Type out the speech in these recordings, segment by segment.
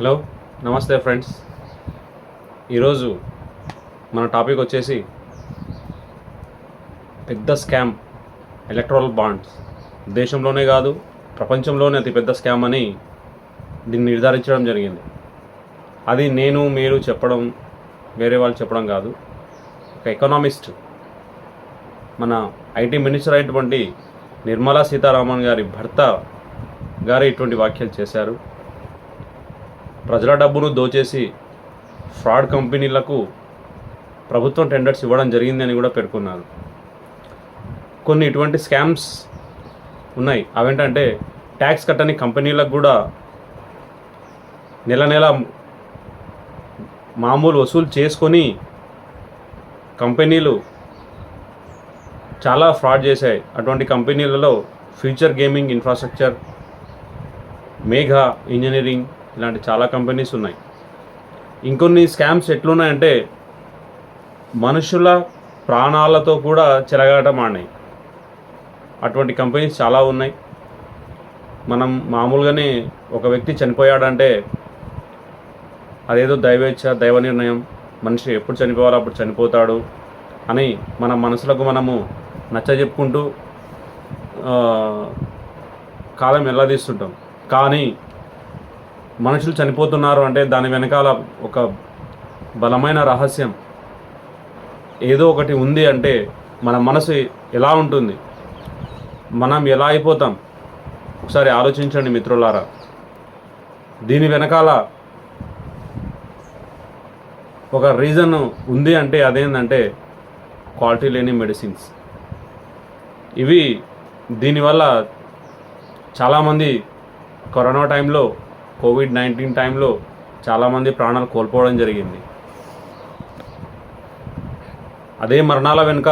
Hello నమస్తే friends. ఈరోజు మన టాపిక్ వచ్చేసి పెద్ద స్కామ్ ఎలక్ట్రల్ బాండ్స్ దేశంలోనే కాదు ప్రపంచంలోనే అతిపెద్ద స్కామ్ అని దీన్ని నిర్ధారించడం జరిగింది. అది నేను మీరు చెప్పడం వేరే వాళ్ళు చెప్పడం కాదు. ఒక ఎకనామిస్ట్ మన ఐటీ మినిస్టర్ అయినటువంటి నిర్మలా సీతారామన్ గారి భర్త గారు ఇటువంటి వ్యాఖ్యలు చేశారు. ప్రజల డబ్బును దోచేసి ఫ్రాడ్ కంపెనీలకు ప్రభుత్వం టెండర్స్ ఇవ్వడం జరిగిందని కూడా పేర్కొన్నారు. కొన్ని ఇటువంటి స్కామ్స్ ఉన్నాయి. అవేంటంటే ట్యాక్స్ కట్టని కంపెనీలకు కూడా నెల నెల మామూలు వసూలు చేసుకొని కంపెనీలు చాలా ఫ్రాడ్ చేశాయి. అటువంటి కంపెనీలలో future gaming infrastructure Megha engineering ఇలాంటి చాలా కంపెనీస్ ఉన్నాయి. ఇంకొన్ని స్కామ్స్ ఎట్లున్నాయంటే మనుషుల ప్రాణాలతో కూడా చెలగాటం ఆడినాయి. అటువంటి కంపెనీస్ చాలా ఉన్నాయి. మనం మామూలుగానే ఒక వ్యక్తి చనిపోయాడంటే అదేదో దైవేచ్ఛ దైవ నిర్ణయం మనిషి ఎప్పుడు చనిపోవాలో అప్పుడు చనిపోతాడు అని మన మనసులకు మనము నచ్చ చెప్పుకుంటూ కాలం తీస్తుంటాం కానీ మనుషులు చనిపోతున్నారు అంటే దాని వెనకాల ఒక బలమైన రహస్యం. ఏదో ఒకటి ఉంది అంటే మన మనసు ఎలా ఉంటుంది? మనం ఎలా అయిపోతాం? ఒకసారి ఆలోచించండి మిత్రులారా. దీని వెనకాల ఒక రీజన్ ఉంది అంటే అదేంటంటే క్వాలిటీ లేని మెడిసిన్స్. ఇవి దీనివల్ల చాలామంది కరోనా టైంలో కోవిడ్ నైన్టీన్ టైంలో చాలామంది ప్రాణాలు కోల్పోవడం జరిగింది. అదే మరణాల వెనుక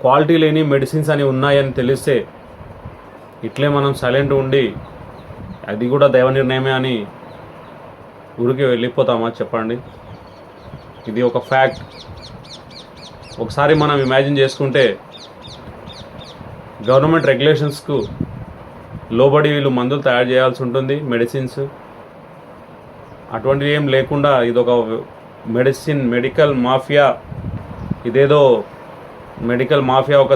క్వాలిటీ లేని మెడిసిన్స్ అని ఉన్నాయని తెలిస్తే ఇట్లే మనం సైలెంట్ ఉండి అది కూడా దైవ నిర్ణయమే అని ఊరికి వెళ్ళిపోతామా చెప్పండి? ఇది ఒక ఫ్యాక్ట్. ఒకసారి మనం ఇమాజిన్ చేసుకుంటే గవర్నమెంట్ రెగ్యులేషన్స్కు లోబడి వీళ్ళు మందులు తయారు చేయాల్సి ఉంటుంది మెడిసిన్స్ అటువంటివి ఏం లేకుండా ఇది ఒక మెడిసిన్ మెడికల్ మాఫియా ఇదేదో మెడికల్ మాఫియా ఒక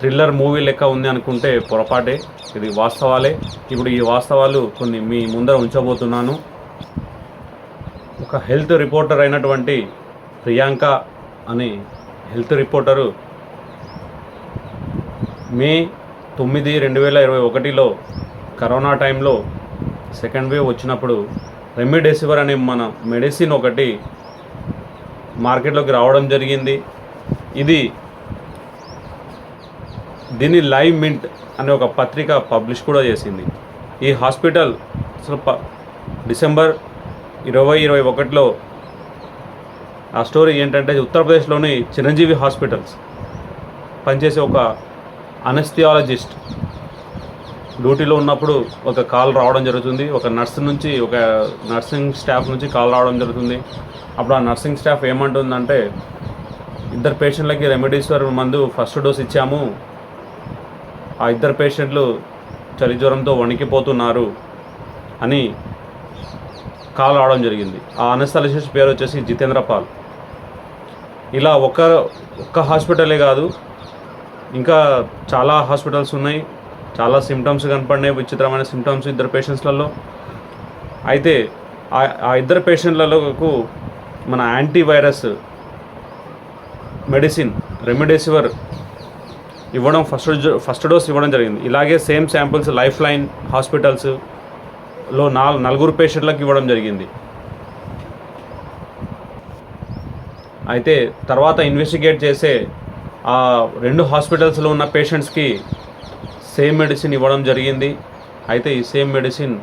థ్రిల్లర్ మూవీ లెక్క ఉంది అనుకుంటే పొరపాటే. ఇది వాస్తవాలే. ఇప్పుడు ఈ వాస్తవాలు కొన్ని మీ ముందర ఉంచబోతున్నాను. ఒక హెల్త్ రిపోర్టర్ అయినటువంటి ప్రియాంక అని హెల్త్ రిపోర్టరు మే తొమ్మిది రెండు వేల ఇరవై ఒకటిలో కరోనా టైంలో సెకండ్ వేవ్ వచ్చినప్పుడు రెమిడెసివర్ అనే మన మెడిసిన్ ఒకటి మార్కెట్లోకి రావడం జరిగింది. ఇది దీన్ని లైవ్ మింట్ అనే ఒక పత్రిక పబ్లిష్ కూడా చేసింది. ఈ హాస్పిటల్ అసలు ప డిసెంబర్ ఇరవై ఇరవై ఒకటిలో ఆ స్టోరీ ఏంటంటే ఉత్తరప్రదేశ్లోని చిరంజీవి హాస్పిటల్స్ పనిచేసే ఒక అనస్థియాలజిస్ట్. డ్యూటీలో ఉన్నప్పుడు ఒక కాల్ రావడం జరుగుతుంది. ఒక నర్స్ నుంచి ఒక నర్సింగ్ స్టాఫ్ నుంచి కాల్ రావడం జరుగుతుంది. అప్పుడు ఆ నర్సింగ్ స్టాఫ్ ఏమంటుందంటే ఇద్దరు పేషెంట్లకి రెమెడీస్వర్ మందు ఫస్ట్ డోస్ ఇచ్చాము. ఆ ఇద్దరు పేషెంట్లు చలి జ్వరంతో వణికిపోతున్నారు అని కాల్ రావడం జరిగింది. ఆ అనస్థాలజిస్ట్ పేరు వచ్చేసి జితేంద్ర పాల్. ఇలా ఒక్క ఒక్క హాస్పిటలే కాదు ఇంకా చాలా హాస్పిటల్స్ ఉన్నాయి. చాలా సిమ్టమ్స్ కనపడినాయి. విచిత్రమైన సిమ్టమ్స్ ఇద్దరు పేషెంట్స్లలో అయితే ఆ ఇద్దరు పేషెంట్లకు మన యాంటీవైరస్ మెడిసిన్ రెమిడెసివర్ ఇవ్వడం ఫస్ట్ ఫస్ట్ డోస్ ఇవ్వడం జరిగింది. ఇలాగే సేమ్ శాంపిల్స్ లైఫ్ లైన్ హాస్పిటల్స్లో నాలుగు నలుగురు పేషెంట్లకు ఇవ్వడం జరిగింది. అయితే తర్వాత ఇన్వెస్టిగేట్ చేసే ఆ రెండు హాస్పిటల్స్లో ఉన్న పేషెంట్స్కి సేమ్ మెడిసిన్ ఇవ్వడం జరిగింది. అయితే ఈ సేమ్ మెడిసిన్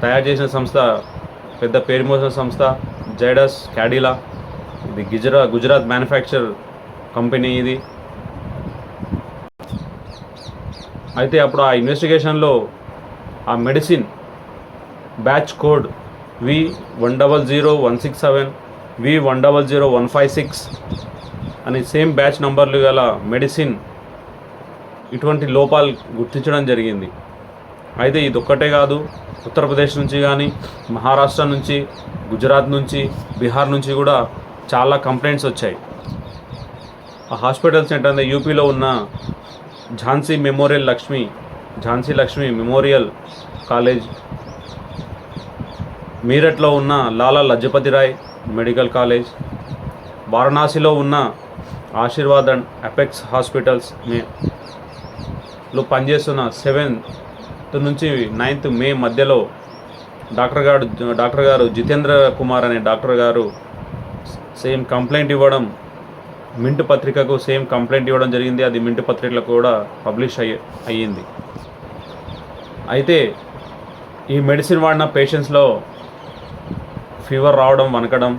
తయారు చేసిన సంస్థ పెద్ద పేరు మోసిన సంస్థ జైడస్ క్యాడిలా. ఇది గుజరా గుజరాత్ మ్యానుఫ్యాక్చర్ కంపెనీ ఇది. అయితే అప్పుడు ఆ ఇన్వెస్టిగేషన్లో ఆ medicine batch code V one double zero one six seven V one double zero one five six అని సేమ్ బ్యాచ్ నంబర్లు గల మెడిసిన్ ఇటువంటి లోపాలు గుర్తించడం జరిగింది. అయితే ఇది ఒక్కటే కాదు ఉత్తరప్రదేశ్ నుంచి కానీ మహారాష్ట్ర నుంచి గుజరాత్ నుంచి బీహార్ నుంచి కూడా చాలా కంప్లైంట్స్ వచ్చాయి. ఆ హాస్పిటల్స్ ఏంటంటే యూపీలో ఉన్న Jhansi memorial Lakshmi Jhansi Lakshmi memorial college. మీరట్లో ఉన్న లాలా లజపతి రాయ్ మెడికల్ కాలేజ్. వారణాసిలో ఉన్న ఆశీర్వాద్ అండ్ అపెక్స్ హాస్పిటల్స్లో పనిచేస్తున్న సెవెంత్ నుంచి నైన్త్ మే మధ్యలో డాక్టర్ గారు డాక్టర్ గారు జితేంద్ర కుమార్ అనే డాక్టర్ గారు సేమ్ కంప్లైంట్ ఇవ్వడం మింట్ పత్రికకు సేమ్ కంప్లైంట్ ఇవ్వడం జరిగింది. అది మింట్ పత్రికలో కూడా పబ్లిష్ అయ్యి అయ్యింది. అయితే ఈ మెడిసిన్ వాడిన పేషెంట్స్లో ఫీవర్ రావడం వనకడం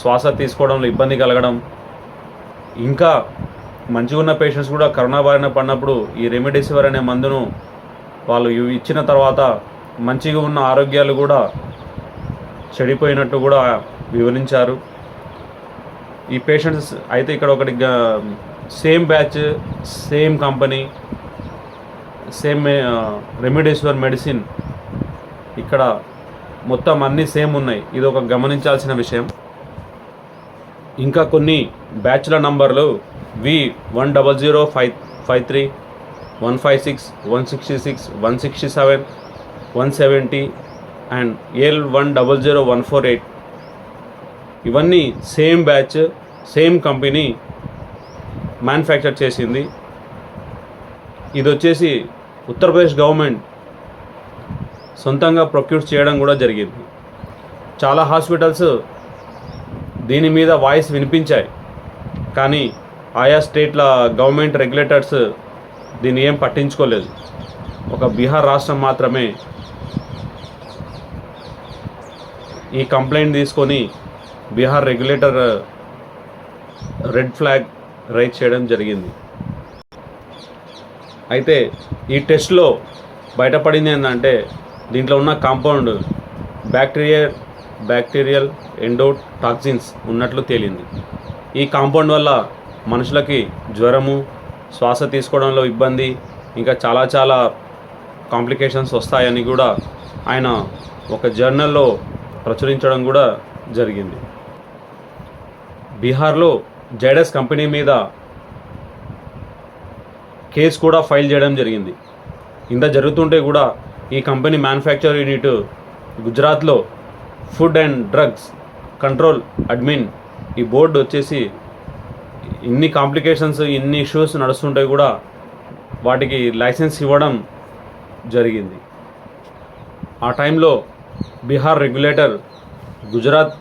శ్వాస తీసుకోవడంలో ఇబ్బంది కలగడం ఇంకా మంచిగా ఉన్న పేషెంట్స్ కూడా కరోనా బారిన పడినప్పుడు ఈ రెమిడెసివిర్ అనే మందును వాళ్ళు ఇచ్చిన తర్వాత మంచిగా ఉన్న ఆరోగ్యాలు కూడా చెడిపోయినట్టు కూడా వివరించారు. ఈ పేషెంట్స్ అయితే ఇక్కడ ఒకటి same batch same company same remdesivir medicine. ఇక్కడ మొత్తం అన్నీ సేమ్ ఉన్నాయి. ఇది ఒక గమనించాల్సిన విషయం. ఇంకా కొన్ని బ్యాచ్ల నంబర్లు. V one double zero five five three one five six one sixty six one sixty seven one seventy and L one double zero one four eight. ఇవన్నీ same batch same company manufacture చేసింది. ఇది వచ్చేసి Uttar Pradesh government సొంతంగా procure చేయడం కూడా జరిగింది. చాలా hospitals దీని మీద వాయిస్ వినిపించాయి. కానీ ఆయా స్టేట్ల గవర్నమెంట్ రెగ్యులేటర్స్ దీన్ని ఏం పట్టించుకోలేదు. ఒక బీహార్ రాష్ట్రం మాత్రమే ఈ కంప్లైంట్ తీసుకొని Bihar regulator red flag raise చేయడం జరిగింది. అయితే ఈ టెస్ట్లో బయటపడింది ఏంటంటే దీంట్లో ఉన్న కాంపౌండ్ బ్యాక్టీరియా బ్యాక్టీరియల్ ఎండోటాక్సిన్స్ ఉన్నట్లు తేలింది. ఈ కాంపౌండ్ వల్ల మనుషులకి జ్వరము శ్వాస తీసుకోవడంలో ఇబ్బంది ఇంకా చాలా చాలా కాంప్లికేషన్స్ వస్తాయని కూడా ఆయన ఒక జర్నల్లో ప్రచురించడం కూడా జరిగింది. బీహార్లో జైడస్ కంపెనీ మీద కేసు కూడా ఫైల్ చేయడం జరిగింది. ఇంత జరుగుతుంటే కూడా ఈ కంపెనీ మ్యానుఫ్యాక్చర్ యూనిట్ గుజరాత్లో food and drugs control admin. ఈ బోర్డు వచ్చేసి ఇన్ని కాంప్లికేషన్స్ ఇన్ని ఇష్యూస్ నడుస్తుంటే కూడా వాటికి లైసెన్స్ ఇవ్వడం జరిగింది. ఆ టైంలో బీహార్ రెగ్యులేటర్ గుజరాత్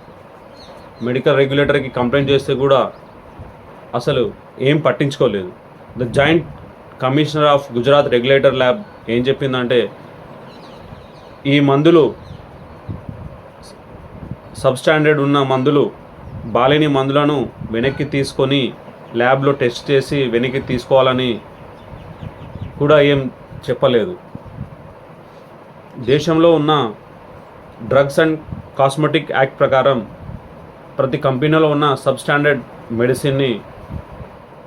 మెడికల్ రెగ్యులేటర్కి కంప్లైంట్ చేస్తే కూడా అసలు ఏం పట్టించుకోలేదు. The joint commissioner of Gujarat regulator lab ఏం చెప్పిందంటే ఈ మందులు సబ్స్టాండర్డ్ ఉన్న మందులు బాలేని మందులను వెనక్కి తీసుకొని ల్యాబ్లో టెస్ట్ చేసి వెనక్కి తీసుకోవాలని కూడా ఏం చెప్పలేదు. దేశంలో ఉన్న డ్రగ్స్ అండ్ కాస్మెటిక్ యాక్ట్ ప్రకారం ప్రతి కంపెనీలో ఉన్న సబ్స్టాండర్డ్ మెడిసిన్ని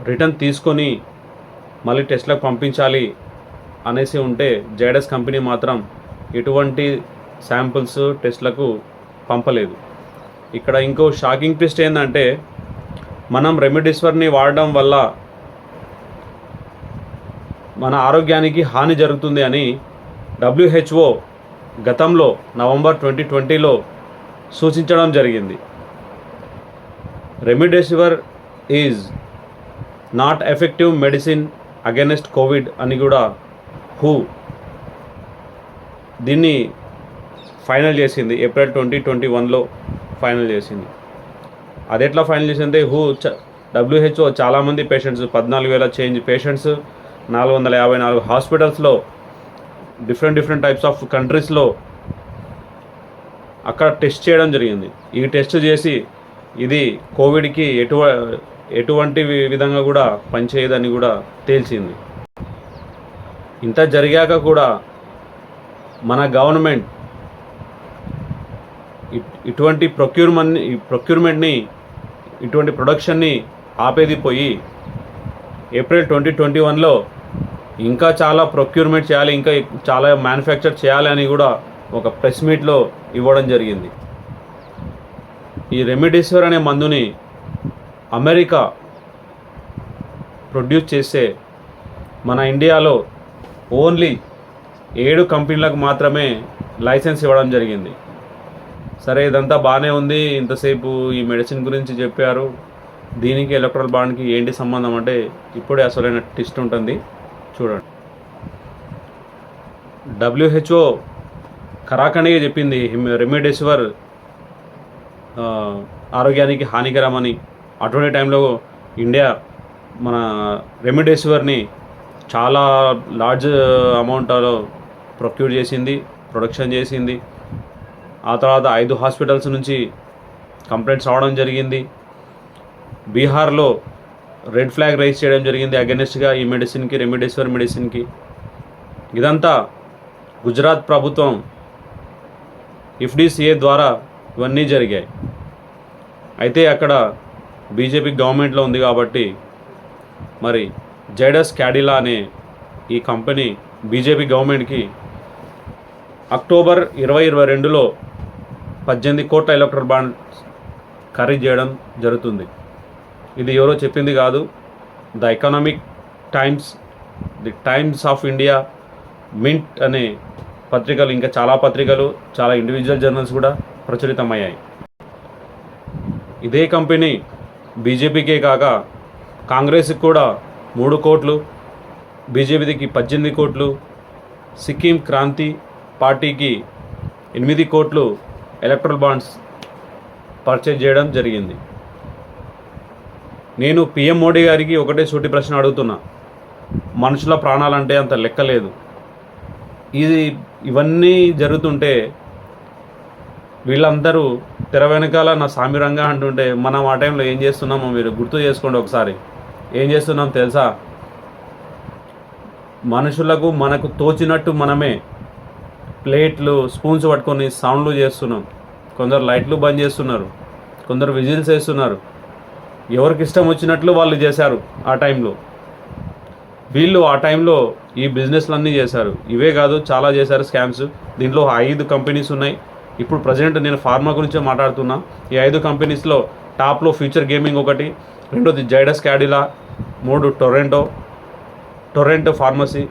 రిటర్న్ తీసుకొని మళ్ళీ టెస్ట్లకు పంపించాలి అనేసి ఉంటే జైడస్ కంపెనీ మాత్రం ఎటువంటి శాంపుల్స్ టెస్ట్లకు పంపలేదు. ఇక్కడ ఇంకో షాకింగ్ ట్విస్ట్ ఏంటంటే మనం రెమిడిసివర్ని వాడడం వల్ల మన ఆరోగ్యానికి హాని జరుగుతుంది అని డబ్ల్యూహెచ్ఓ గతంలో నవంబర్ ట్వంటీ ట్వంటీలో సూచించడం జరిగింది. Remdesivir is not effective medicine against COVID అని కూడా హూ దీన్ని ఫైనల్ చేసింది. ఏప్రిల్ ట్వంటీ ట్వంటీ వన్లో ఫైనల్ చేసింది. అది ఎట్లా ఫైనల్ చేసింది హూ డబ్ల్యూహెచ్ఓ చాలామంది పేషెంట్స్ పద్నాలుగు వేల చేంజ్ పేషెంట్స్ నాలుగు వందల యాభై నాలుగు హాస్పిటల్స్లో డిఫరెంట్ డిఫరెంట్ టైప్స్ ఆఫ్ కంట్రీస్లో అక్కడ టెస్ట్ చేయడం జరిగింది. ఈ టెస్ట్ చేసి ఇది కోవిడ్కి ఎటువ ఎటువంటి విధంగా కూడా పనిచేయదని కూడా తేల్చింది. ఇంత జరిగాక కూడా మన గవర్నమెంట్ ఇటువంటి ప్రొక్యూర్మెంట్ ప్రొక్యూర్మెంట్ని ఇటువంటి ప్రొడక్షన్ని ఆపేది పోయి ఏప్రిల్ ట్వంటీ ట్వంటీ వన్లో ఇంకా చాలా ప్రొక్యూర్మెంట్ చేయాలి ఇంకా చాలా మ్యానుఫ్యాక్చర్ చేయాలి అని కూడా ఒక ప్రెస్ మీట్లో ఇవ్వడం జరిగింది. ఈ రెమిడేసివర్ అనే మందుని అమెరికా ప్రొడ్యూస్ చేసే మన ఇండియాలో ఓన్లీ ఏడు కంపెనీలకు మాత్రమే లైసెన్స్ ఇవ్వడం జరిగింది. సరే ఇదంతా బాగానే ఉంది. ఇంతసేపు ఈ మెడిసిన్ గురించి చెప్పారు. దీనికి ఎలక్ట్రల్ బాండ్కి ఏంటి సంబంధం అంటే ఇప్పుడే అసలైన టెస్ట్ ఉంటుంది. చూడండి. డబ్ల్యూహెచ్ఓ కరాఖండిగా చెప్పింది హిమ్- ఆరోగ్యానికి హానికరమని. అటువంటి టైంలో ఇండియా మన రెమిడేసివర్ని చాలా లార్జ్ అమౌంట్లో ప్రొక్యూర్ చేసింది ప్రొడక్షన్ చేసింది. ఆ తర్వాత ఐదు హాస్పిటల్స్ నుంచి కంప్లైంట్స్ రావడం జరిగింది. బీహార్లో రెడ్ ఫ్లాగ్ రైజ్ చేయడం జరిగింది అగెనిస్ట్గా ఈ మెడిసిన్కి రెమిడేసివర్ మెడిసిన్కి. ఇదంతా గుజరాత్ ప్రభుత్వం ఇఫ్డీసీఏ ద్వారా ఇవన్నీ జరిగాయి. అయితే అక్కడ బీజేపీ గవర్నమెంట్లో ఉంది కాబట్టి మరి జైడస్ క్యాడిలా అనే ఈ కంపెనీ బీజేపీ గవర్నమెంట్కి అక్టోబర్ ఇరవై ఇరవై రెండులో పద్దెనిమిది కోట్ల ఎలక్ట్రల్ బాండ్ ఖరీదు చేయడం జరుగుతుంది. ఇది ఎవరో చెప్పింది కాదు. The Economic Times the Times of India Mint అనే పత్రికలు ఇంకా చాలా పత్రికలు చాలా ఇండివిజువల్ జర్నల్స్ కూడా ప్రచురితమయ్యాయి. ఇదే కంపెనీ బీజేపీకే కాక కాంగ్రెస్కి కూడా మూడు కోట్లు బీజేపీకి పద్దెనిమిది కోట్లు సిక్కిం క్రాంతి పార్టీకి ఎనిమిది కోట్లు ఎలక్ట్రల్ బాండ్స్ పర్చేజ్ చేయడం జరిగింది. నేను పిఎం మోడీ గారికి ఒకటే సూటి ప్రశ్న అడుగుతున్నా. మనుషుల ప్రాణాలంటే అంత లెక్కలేదు ఇది ఇవన్నీ జరుగుతుంటే వీళ్ళందరూ తెర వెనకాల నా సామిరంగా అంటుంటే మనం ఆ టైంలో ఏం చేస్తున్నామో మీరు గుర్తు చేసుకోండి ఒకసారి. ఏం చేస్తున్నాం తెలుసా? మనుషులకు మనకు తోచినట్టు మనమే ప్లేట్లు స్పూన్స్ పట్టుకొని సౌండ్లు చేస్తున్నాం. కొందరు లైట్లు బంద్ చేస్తున్నారు. కొందరు విజిల్స్ వేస్తున్నారు. ఎవరికి ఇష్టం వచ్చినట్లు వాళ్ళు చేశారు ఆ టైంలో. వీళ్ళు ఆ టైంలో ఈ బిజినెస్లన్నీ చేశారు. ఇవే కాదు చాలా చేశారు స్కామ్స్. దీంట్లో ఐదు కంపెనీస్ ఉన్నాయి. ఇప్పుడు ప్రజెంట్ నేను ఫార్మా గురించి మాట్లాడుతున్నా. ఈ ఐదు కంపెనీస్లో టాప్లో ఫ్యూచర్ గేమింగ్ ఒకటి రెండోది జైడస్ క్యాడిలా మూడు టొరెంటో టొరెంటో ఫార్మసీ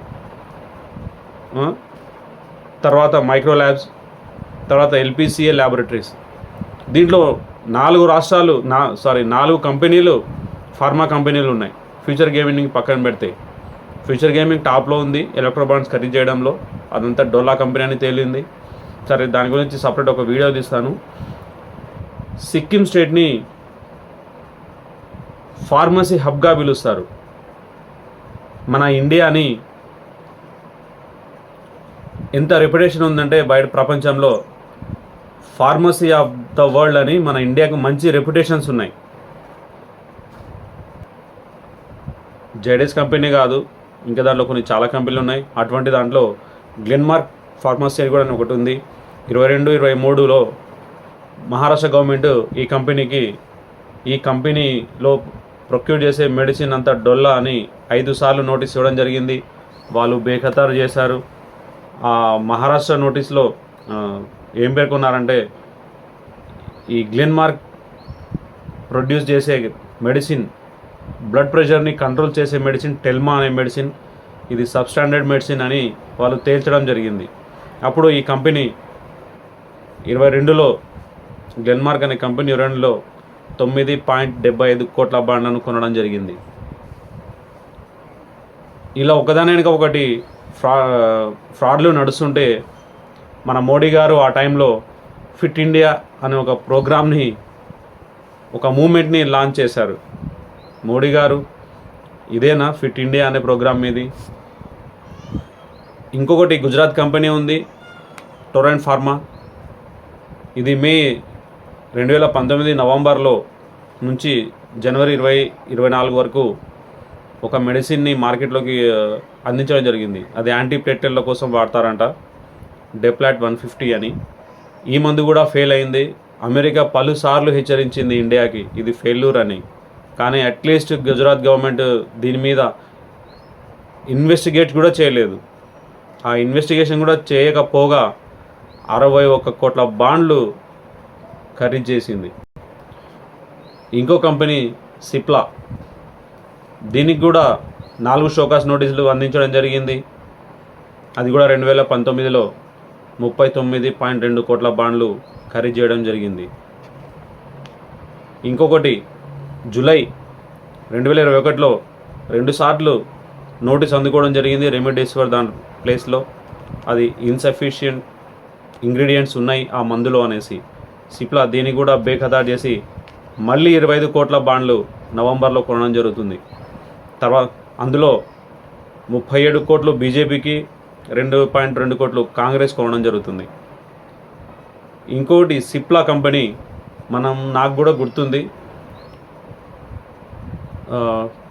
తర్వాత మైక్రో ల్యాబ్స్ తర్వాత ఎల్పిసిఏ ల్యాబొరేటరీస్. దీంట్లో నాలుగు రాష్ట్రాలు నా సారీ నాలుగు కంపెనీలు ఫార్మా కంపెనీలు ఉన్నాయి. ఫ్యూచర్ గేమింగ్ పక్కన పెడితే. ఫ్యూచర్ గేమింగ్ టాప్లో ఉంది ఎలక్ట్రో బాండ్స్ ఖరీదు చేయడంలో. అదంతా డోలా కంపెనీ అని తేలింది. సరే దాని గురించి సపరేట్ ఒక వీడియో తీస్తాను. సిక్కిం స్టేట్ని ఫార్మసీ హబ్గా పిలుస్తారు. మన ఇండియాని ఎంత రెప్యుటేషన్ ఉందంటే బయట ప్రపంచంలో ఫార్మసీ ఆఫ్ ద వరల్డ్ అని మన ఇండియాకు మంచి రెప్యుటేషన్స్ ఉన్నాయి. జైడెస్ కంపెనీ కాదు ఇంకా దాంట్లో కొన్ని చాలా కంపెనీలు ఉన్నాయి. అటువంటి దాంట్లో గ్లెన్మార్క్ ఫార్మసీ అని కూడా ఒకటి ఉంది. ఇరవై రెండు ఇరవై మూడులో మహారాష్ట్ర గవర్నమెంట్ ఈ కంపెనీకి ఈ కంపెనీలో ప్రొక్యూర్ చేసే మెడిసిన్ అంతా డొల్లా అని ఐదు సార్లు నోటీస్ ఇవ్వడం జరిగింది. వాళ్ళు బేఖతారు చేశారు. మహారాష్ట్ర నోటీస్లో ఏం పేర్కొన్నారంటే ఈ గ్లెన్మార్క్ ప్రొడ్యూస్ చేసే మెడిసిన్ బ్లడ్ ప్రెషర్ని కంట్రోల్ చేసే మెడిసిన్ టెల్మా అనే మెడిసిన్ ఇది సబ్స్టాండర్డ్ మెడిసిన్ అని వాళ్ళు తేల్చడం జరిగింది. అప్పుడు ఈ కంపెనీ ఇరవై రెండులో గ్లెన్మార్క్ అనే కంపెనీ రెండులో తొమ్మిది పాయింట్ డెబ్బై ఐదు కోట్ల బాండ్లను కొనడం జరిగింది. ఇలా ఒకదాని వెనుక ఒకటి ఫ్రా ఫ్రాడ్లు నడుస్తుంటే మన మోడీ గారు ఆ టైంలో ఫిట్ ఇండియా అనే ఒక ప్రోగ్రామ్ని ఒక మూమెంట్ని లాంచ్ చేశారు. మోడీ గారు ఇదేనా ఫిట్ ఇండియా అనే ప్రోగ్రామ్ మీది? ఇంకొకటి గుజరాత్ కంపెనీ ఉంది టొరెంట్ ఫార్మా. ఇది మే రెండు వేల పంతొమ్మిది నవంబర్లో నుంచి జనవరి ఇరవై ఇరవై నాలుగు వరకు ఒక మెడిసిన్ని మార్కెట్లోకి అందించడం జరిగింది. అది యాంటీప్లేటెల్ల కోసం వాడతారంట. డెప్లాట్ వన్ ఫిఫ్టీ అని. ఈ మందు కూడా ఫెయిల్ అయింది. అమెరికా పలుసార్లు హెచ్చరించింది ఇండియాకి ఇది ఫెయిల్యూర్ అని. కానీ అట్లీస్ట్ గుజరాత్ గవర్నమెంట్ దీని మీద ఇన్వెస్టిగేట్ కూడా చేయలేదు. ఆ ఇన్వెస్టిగేషన్ కూడా చేయకపోగా అరవై ఒక్క కోట్ల బాండ్లు ఖరీదు చేసింది. ఇంకో కంపెనీ సిప్లా. దీనికి కూడా నాలుగు షోకాస్ నోటీసులు అందించడం జరిగింది. అది కూడా రెండు వేల పంతొమ్మిదిలో ముప్పై తొమ్మిది పాయింట్ రెండు కోట్ల బాండ్లు ఖరీదు చేయడం జరిగింది. ఇంకొకటి జూలై రెండు వేల ఇరవై ఒకటిలో రెండుసార్లు నోటీస్ అందుకోవడం జరిగింది రెమెడీస్వర్ దాని ప్లేస్లో. అది ఇన్సఫిషియంట్ ఇంగ్రీడియంట్స్ ఉన్నాయి ఆ మందులో అనేసి. సిప్లా దీన్ని కూడా బేఖదా చేసి మళ్ళీ ఇరవై ఐదు కోట్ల బాండ్లు నవంబర్లో కొనడం జరుగుతుంది. తర్వాత అందులో ముప్పై ఏడు కోట్లు బీజేపీకి రెండు పాయింట్ రెండు కోట్లు కాంగ్రెస్ కొనడం జరుగుతుంది. ఇంకోటి సిప్లా కంపెనీ మనం నాకు కూడా గుర్తుంది.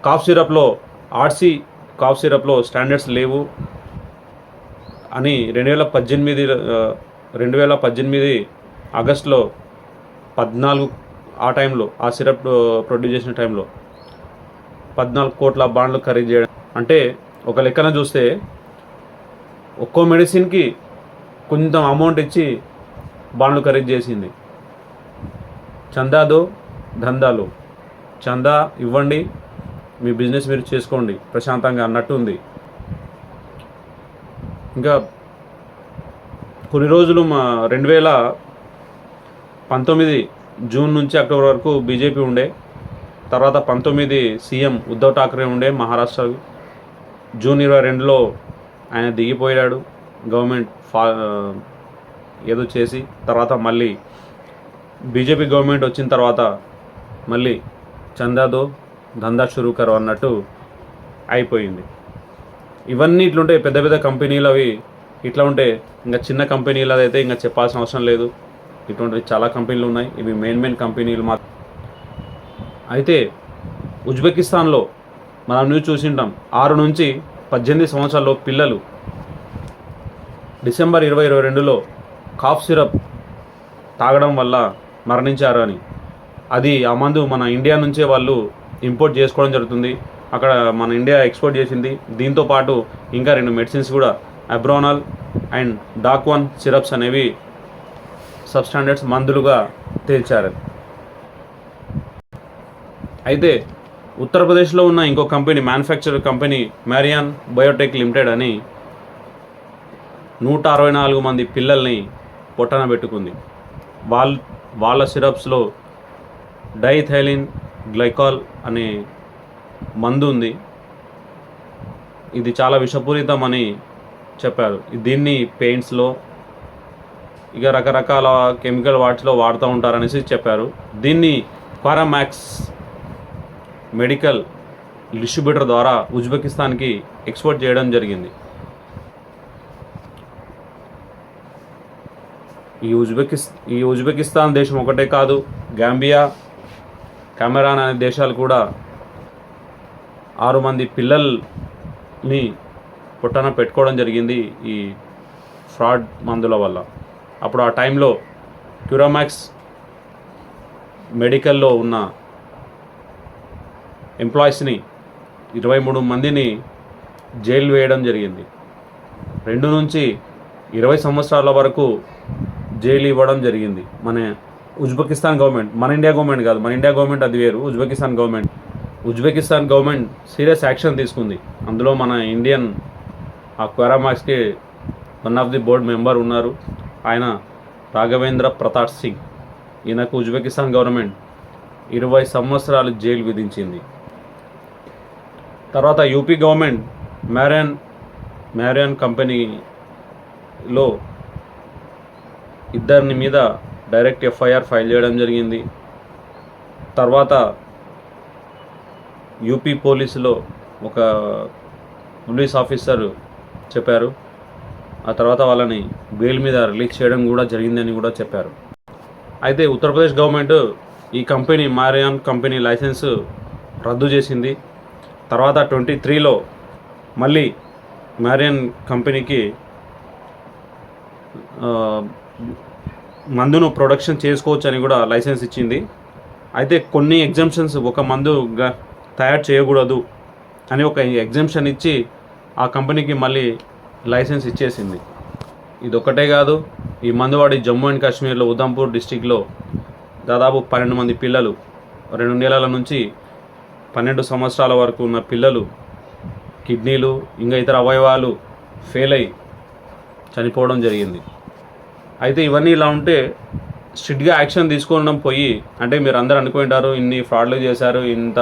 కాఫ్ సిరప్లో ఆర్సీ కాఫ్ సిరప్లో స్టాండర్డ్స్ లేవు అని రెండు వేల పద్దెనిమిది రెండు వేల పద్దెనిమిది ఆగస్టులో పద్నాలుగు ఆ టైంలో ఆ సిరప్ ప్రొడ్యూస్ చేసిన టైంలో పద్నాలుగు కోట్ల బాండ్లు ఖరీదు చేయడం. అంటే ఒక లెక్కన చూస్తే ఒక్కో మెడిసిన్కి కొంత అమౌంట్ ఇచ్చి బాండ్లు ఖరీదు చేసింది. చందాదో దందాలు చందా ఇవ్వండి మీ బిజినెస్ మీరు చేసుకోండి ప్రశాంతంగా అన్నట్టు ఉంది. ఇంకా కొన్ని రోజులు మా రెండు వేల పంతొమ్మిది జూన్ నుంచి అక్టోబర్ వరకు బీజేపీ ఉండే. తర్వాత పంతొమ్మిది సీఎం ఉద్ధవ్ ఠాక్రే ఉండే మహారాష్ట్ర జూన్ ఇరవై రెండులో ఆయన దిగిపోయాడు. గవర్నమెంట్ ఫా ఏదో చేసి తర్వాత మళ్ళీ బీజేపీ గవర్నమెంట్ వచ్చిన తర్వాత మళ్ళీ చందాదో దందా షురూ కరో అన్నట్టు అయిపోయింది. ఇవన్నీ ఇట్లుంటే పెద్ద పెద్ద కంపెనీలు అవి ఇట్లా ఉంటే ఇంకా చిన్న కంపెనీలు అయితే ఇంకా చెప్పాల్సిన అవసరం లేదు. ఇటువంటివి చాలా కంపెనీలు ఉన్నాయి. ఇవి మెయిన్ మెయిన్ కంపెనీలు మాత్రం అయితే ఉజ్బెకిస్తాన్లో మనం న్యూస్ చూసింటాం ఆరు నుంచి పద్దెనిమిది సంవత్సరాల్లో పిల్లలు డిసెంబర్ ఇరవై ఇరవై రెండులో కాఫ్ సిరప్ తాగడం వల్ల మరణించారు అని. అది ఆ మందు మన ఇండియా నుంచే వాళ్ళు ఇంపోర్ట్ చేసుకోవడం జరుగుతుంది. అక్కడ మన ఇండియా ఎక్స్పోర్ట్ చేసింది. దీంతో పాటు ఇంకా రెండు మెడిసిన్స్ కూడా అబ్రోనాల్ అండ్ డాక్వన్ సిరప్స్ అనేవి సబ్స్టాండర్డ్స్ మందులుగా తేల్చారు. అయితే ఉత్తరప్రదేశ్లో ఉన్న ఇంకో company manufacture company Marion biotech limited అని నూట అరవై నాలుగు మంది పిల్లల్ని పొట్టన పెట్టుకుంది. వాళ్ళ వాళ్ళ సిరప్స్లో డైథైలిన్ గ్లైకాల్ అనే మందు ఉంది. ఇది చాలా విషపూరితం అని చెప్పారు. దీన్ని పెయింట్స్లో ఇక రకరకాల కెమికల్ వాటిలో వాడుతూ ఉంటారనేసి చెప్పారు. దీన్ని క్వారామాక్స్ మెడికల్ డిస్ట్రిబ్యూటర్ ద్వారా ఉజ్బెకిస్తాన్కి ఎక్స్పోర్ట్ చేయడం జరిగింది. ఈ ఉజ్బెకిస్ ఈ ఉజ్బెకిస్తాన్ దేశం ఒకటే కాదు గాంబియా కెమెరాన్ అనే దేశాలు కూడా ఆరు మంది పిల్లల్ని పుట్టన పెట్టుకోవడం జరిగింది ఈ ఫ్రాడ్ మందుల వల్ల. అప్పుడు ఆ టైంలో క్యూరామాక్స్ మెడికల్లో ఉన్న ఎంప్లాయీస్ని ఇరవై మూడు మందిని జైలు వేయడం జరిగింది. రెండు నుంచి ఇరవై సంవత్సరాల వరకు జైలు ఇవ్వడం జరిగింది. మన ఉజ్బెకిస్తాన్ గవర్నమెంట్ మన ఇండియా గవర్నమెంట్ కాదు మన ఇండియా గవర్నమెంట్ అది వేరు Uzbekistan government. Uzbekistan government serious action తీసుకుంది. అందులో మన ఇండియన్ ఆ క్వరామాక్స్కి one of the board member ఉన్నారు. ఆయన రాఘవేంద్ర ప్రతాప్ సింగ్. ఈయనకు ఉజ్బెకిస్తాన్ గవర్నమెంట్ ఇరవై సంవత్సరాలు జైలు విధించింది. తర్వాత యూపీ గవర్నమెంట్ మ్యారన్ మ్యారన్ కంపెనీలో ఇద్దరిని మీద డైరెక్ట్ ఎఫ్ఐఆర్ ఫైల్ చేయడం జరిగింది. తర్వాత యూపీ పోలీసులో ఒక పోలీస్ ఆఫీసర్ చెప్పారు. ఆ తర్వాత వాళ్ళని బెయిల్ మీద రిలీజ్ చేయడం కూడా జరిగిందని కూడా చెప్పారు. అయితే ఉత్తరప్రదేశ్ గవర్నమెంట్ ఈ కంపెనీ మారియాన్ కంపెనీ లైసెన్స్ రద్దు చేసింది. తర్వాత ట్వంటీ త్రీలో మళ్ళీ మ్యారియన్ కంపెనీకి మందును ప్రొడక్షన్ చేసుకోవచ్చు అని కూడా లైసెన్స్ ఇచ్చింది. అయితే కొన్ని ఎగ్జామ్షన్స్ ఒక మందు తయారు చేయకూడదు అని ఒక ఎగ్జామ్షన్ ఇచ్చి ఆ కంపెనీకి మళ్ళీ లైసెన్స్ ఇచ్చేసింది. ఇది ఒక్కటే కాదు ఈ మందువాడి జమ్మూ అండ్ కాశ్మీర్లో ఉదంపూర్ డిస్టిక్లో దాదాపు పన్నెండు మంది పిల్లలు రెండు నెలల నుంచి పన్నెండు సంవత్సరాల వరకు ఉన్న పిల్లలు కిడ్నీలు ఇంకా ఇతర అవయవాలు ఫెయిల్ అయి చనిపోవడం జరిగింది. అయితే ఇవన్నీ ఇలా ఉంటే స్ట్రిక్ట్గా యాక్షన్ తీసుకోవడం పోయి అంటే మీరు అందరు అనుకుంటారు ఇన్ని ఫ్రాడ్లు చేశారు ఇంత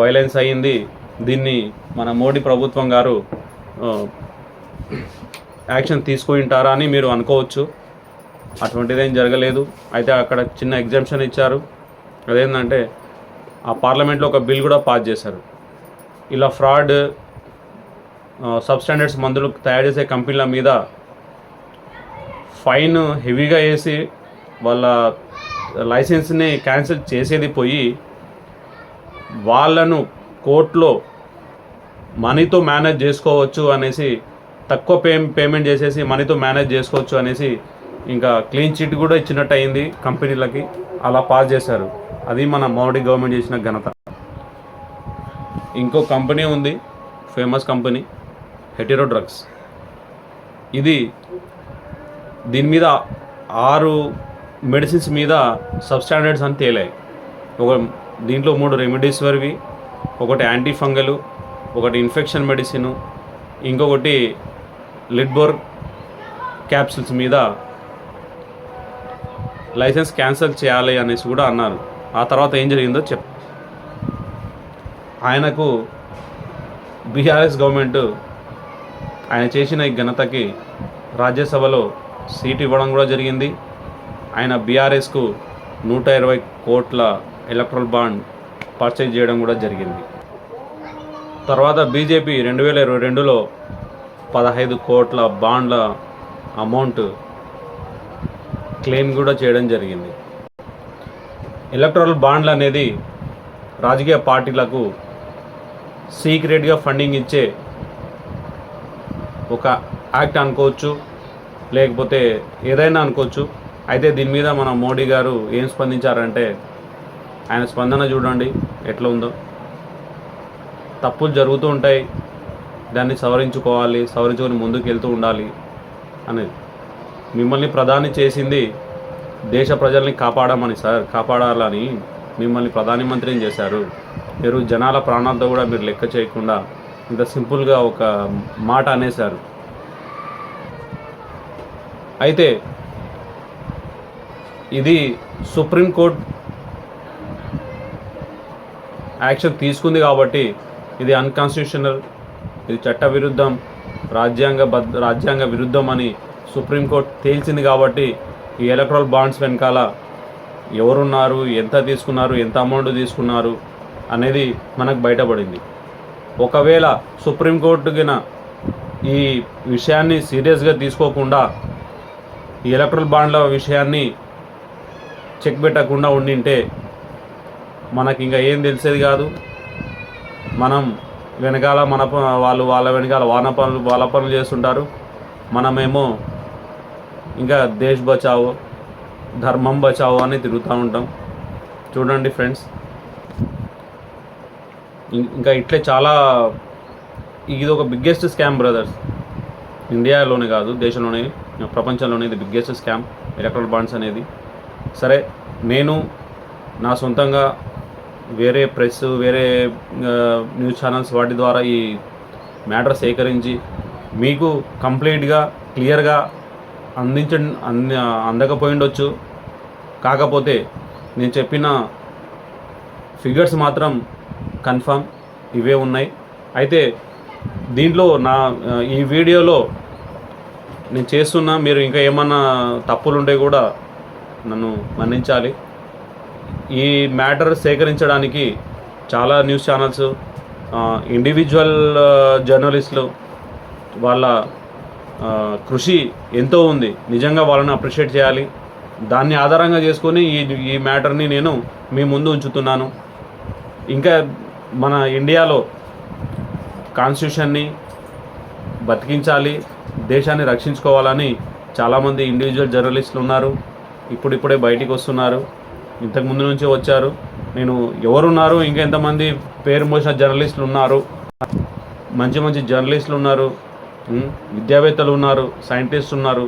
వైలెన్స్ అయ్యింది దీన్ని మన మోడీ ప్రభుత్వం గారు యాక్షన్ తీసుకుంటారా అని మీరు అనుకోవచ్చు. అటువంటిదేం జరగలేదు. అయితే అక్కడ చిన్న ఎగ్జామ్షన్ ఇచ్చారు. అదేంటంటే ఆ పార్లమెంట్లో ఒక బిల్ కూడా పాస్ చేశారు. ఇలా ఫ్రాడ్ సబ్స్టాండర్డ్స్ మందులు తయారు చేసే కంపెనీల మీద ఫైన్ హెవీగా వేసి వాళ్ళ లైసెన్స్ని క్యాన్సిల్ చేసేది పోయి వాళ్ళను కోర్టులో మనీతో మేనేజ్ చేసుకోవచ్చు అనేసి తక్కువ పే పేమెంట్ చేసేసి మనీతో మేనేజ్ చేసుకోవచ్చు అనేసి ఇంకా క్లీన్ చిట్ కూడా ఇచ్చినట్టు అయింది కంపెనీలకి. అలా పాస్ చేశారు. అది మన మోడీ గవర్నమెంట్ చేసిన ఘనత. ఇంకో కంపెనీ ఉంది ఫేమస్ కంపెనీ హెటెరో డ్రగ్స్ ఇది దీని మీద ఆరు మెడిసిన్స్ మీద సబ్స్టాండర్డ్స్ అని తేలాయి. ఒక దీంట్లో మూడు రెమెడీస్ రెమిడీసివర్వి ఒకటి యాంటీ ఫంగల్ ఒకటి ఇన్ఫెక్షన్ మెడిసిన్ ఇంకొకటి లిడ్బోర్ క్యాప్సిల్స్ మీద లైసెన్స్ క్యాన్సిల్ చేయాలి అనేసి కూడా అన్నారు. ఆ తర్వాత ఏం జరిగిందో చెప్. ఆయనకు బీఆర్ఎస్ గవర్నమెంట్ ఆయన చేసిన ఈ ఘనతకి రాజ్యసభలో సీట్ ఇవ్వడం కూడా జరిగింది. ఆయన బీఆర్ఎస్కు నూట ఇరవై కోట్ల ఎలక్ట్రల్ బాండ్ పర్చేజ్ చేయడం కూడా జరిగింది. తర్వాత బీజేపీ రెండు వేల ఇరవై రెండులో పదహైదు కోట్ల బాండ్ల అమౌంట్ క్లెయిమ్ కూడా చేయడం జరిగింది. ఎలక్ట్రల్ బాండ్లు అనేది రాజకీయ పార్టీలకు సీక్రెట్గా ఫండింగ్ ఇచ్చే ఒక యాక్ట్ అనుకోవచ్చు లేకపోతే ఏదైనా అనుకోవచ్చు. అయితే దీని మీద మన మోడీ గారు ఏం స్పందించారంటే ఆయన స్పందన చూడండి ఎట్లా ఉందో. తప్పులు జరుగుతూ ఉంటాయి దాన్ని సవరించుకోవాలి సవరించుకొని ముందుకు వెళ్తూ ఉండాలి అనేది. మిమ్మల్ని ప్రధాని చేసింది దేశ ప్రజల్ని కాపాడమని సార్ కాపాడాలని మిమ్మల్ని ప్రధాని మంత్రిని చేశారు. మీరు జనాల ప్రాణాలతో కూడా మీరు లెక్క చేయకుండా ఇంత సింపుల్గా ఒక మాట అనేశారు. అయితే ఇది సుప్రీంకోర్టు యాక్షన్ తీసుకుంది కాబట్టి ఇది అన్కాన్స్టిట్యూషనల్ ఇది చట్ట విరుద్ధం రాజ్యాంగ రాజ్యాంగ విరుద్ధం అని సుప్రీంకోర్టు తేల్చింది కాబట్టి ఈ ఎలక్ట్రల్ బాండ్స్ వెనకాల ఎవరున్నారు ఎంత తీసుకున్నారు ఎంత అమౌంట్ తీసుకున్నారు అనేది మనకు బయటపడింది. ఒకవేళ సుప్రీంకోర్టు గిన ఈ విషయాన్ని సీరియస్గా తీసుకోకుండా ఈ ఎలక్ట్రల్ బాండ్ల విషయాన్ని చెక్ పెట్టకుండా ఉండింటే మనకి ఇంకా ఏం తెలిసేది కాదు. మనం వెనకాల మన వాళ్ళు వాళ్ళ వెనకాల వాన పనులు వాళ్ళ పనులు చేస్తుంటారు. మనమేమో ఇంకా దేశ్ బచావో ధర్మం బచావో అని తిరుగుతూ ఉంటాం. చూడండి ఫ్రెండ్స్. ఇంకా ఇట్లే చాలా ఇది ఒక బిగ్గెస్ట్ స్కామ్ బ్రదర్స్. ఇండియాలోనే కాదు దేశంలోనే ప్రపంచంలోనే ఇది బిగ్గెస్ట్ స్కామ్ ఎలక్ట్రల్ బాండ్స్ అనేది. సరే నేను నా సొంతంగా వేరే ప్రెస్ వేరే న్యూస్ ఛానల్స్ వాటి ద్వారా ఈ మ్యాటర్ సేకరించి మీకు కంప్లీట్గా క్లియర్గా అందించ అంద అందకపోయిండొచ్చు. కాకపోతే నేను చెప్పిన ఫిగర్స్ మాత్రం కన్ఫర్మ్ ఇవే ఉన్నాయి. అయితే దీంట్లో నా ఈ వీడియోలో నేను చేస్తున్నా మీరు ఇంకా ఏమన్నా తప్పులు ఉంటే కూడా నన్ను మన్నించాలి. ఈ మ్యాటర్ సేకరించడానికి చాలా న్యూస్ ఛానల్స్ ఇండివిజువల్ జర్నలిస్టులు వాళ్ళ కృషి ఎంతో ఉంది. నిజంగా వాళ్ళని అప్రిషియేట్ చేయాలి. దాన్ని ఆధారంగా చేసుకొని ఈ ఈ మ్యాటర్ని నేను మీ ముందు ఉంచుతున్నాను. ఇంకా మన ఇండియాలో కాన్స్టిట్యూషన్ని బతికించాలి దేశాన్ని రక్షించుకోవాలని చాలామంది ఇండివిజువల్ జర్నలిస్టులు ఉన్నారు. ఇప్పుడిప్పుడే బయటికి వస్తున్నారు. ఇంతకు ముందు నుంచి వచ్చారు. నేను ఎవరున్నారు ఇంకా ఎంతమంది పేరు మోసిన జర్నలిస్టులు ఉన్నారు? మంచి మంచి జర్నలిస్టులు ఉన్నారు. విద్యావేత్తలు ఉన్నారు సైంటిస్ట్ ఉన్నారు.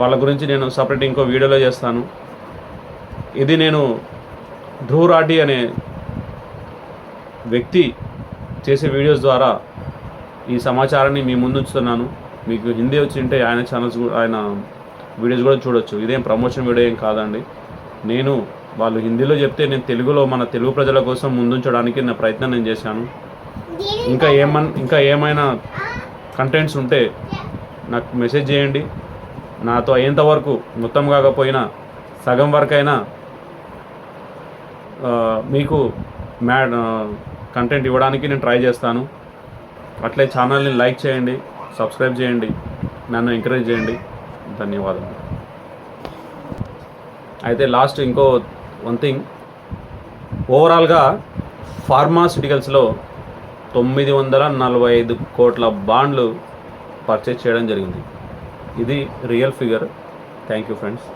వాళ్ళ గురించి నేను సపరేట్ ఇంకో వీడియోలో చేస్తాను. ఇది నేను ధ్రువ్ రాఠీ అనే వ్యక్తి చేసే వీడియోస్ ద్వారా ఈ సమాచారాన్ని మీ ముందు ఉంచుతున్నాను. మీకు హిందీ వచ్చి ఉంటే ఆయన ఛానల్స్ కూడా ఆయన వీడియోస్ కూడా చూడొచ్చు. ఇదేం ప్రమోషన్ వీడియో ఏం కాదండి. నేను వాళ్ళు హిందీలో చెప్తే నేను తెలుగులో మన తెలుగు ప్రజల కోసం ముందుంచడానికి నా ప్రయత్నం నేను చేశాను. ఇంకా ఏమన్ ఇంకా ఏమైనా కంటెంట్స్ ఉంటే నాకు మెసేజ్ చేయండి. నాతో అయ్యేంత వరకు మొత్తం కాకపోయినా సగం వరకైనా మీకు మ్యా కంటెంట్ ఇవ్వడానికి నేను ట్రై చేస్తాను. అట్లే ఛానల్ని లైక్ చేయండి సబ్స్క్రైబ్ చేయండి నన్ను ఎంకరేజ్ చేయండి. ధన్యవాదాలు అయితే లాస్ట్ ఇంకో వన్ థింగ్. ఓవరాల్గా ఫార్మాసిటికల్స్లో తొమ్మిది వందల నలభై ఐదు కోట్ల బాండ్లు పర్చేజ్ చేయడం జరిగింది. ఇది real figure. Thank you friends